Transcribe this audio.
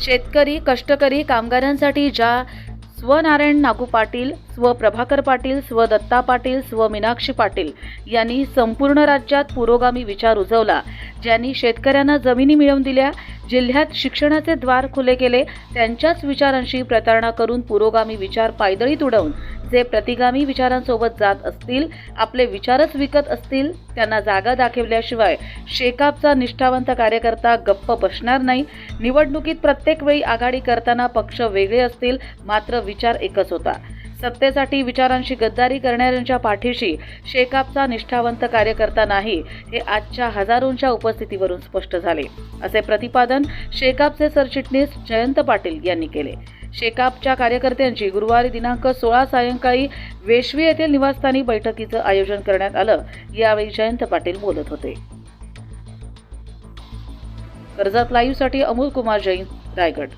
शेतकरी कष्टकरी कामगारांसाठी ज्या स्व नारायण नागू पाटील स्व प्रभाकर पाटील स्व दत्ता पाटील स्व मीनाक्षी पाटील यांनी संपूर्ण राज्यात पुरोगामी विचार रुजवला ज्यांनी शेतकऱ्यांना जमिनी मिळवून दिल्या जिल्ह्यात शिक्षणाचे द्वार खुले केले त्यांच्याच विचारांशी प्रतारणा करून पुरोगामी विचार पायदळीत उडवून जे प्रतिगामी विचारांसोबत जात असतील आपले विचारच विकत असतील त्यांना जागा दाखवल्याशिवाय शेकापचा निष्ठावंत कार्यकर्ता गप्प बसणार नाही. निवडणुकीत प्रत्येक वेळी आघाडी करताना पक्ष वेगळे असतील मात्र विचार एकच होता. सत्तेसाठी विचारांशी गद्दारी करणाऱ्यांच्या पाठीशी शेकापचा निष्ठावंत कार्यकर्ता नाही हे आजच्या हजारोंच्या उपस्थितीवरून स्पष्ट झाले. असे प्रतिपादन शेकापचे सरचिटणीस जयंत पाटील यांनी केले. शेकापच्या कार्यकर्त्यांची गुरुवारी दिनांक सोळा सायंकाळी वेशवी येथील निवासस्थानी बैठकीचं आयोजन करण्यात आलं यावेळी जयंत पाटील बोलत होते. कर्जत लाईव्हसाठी अमोल कुमार जैन रायगड.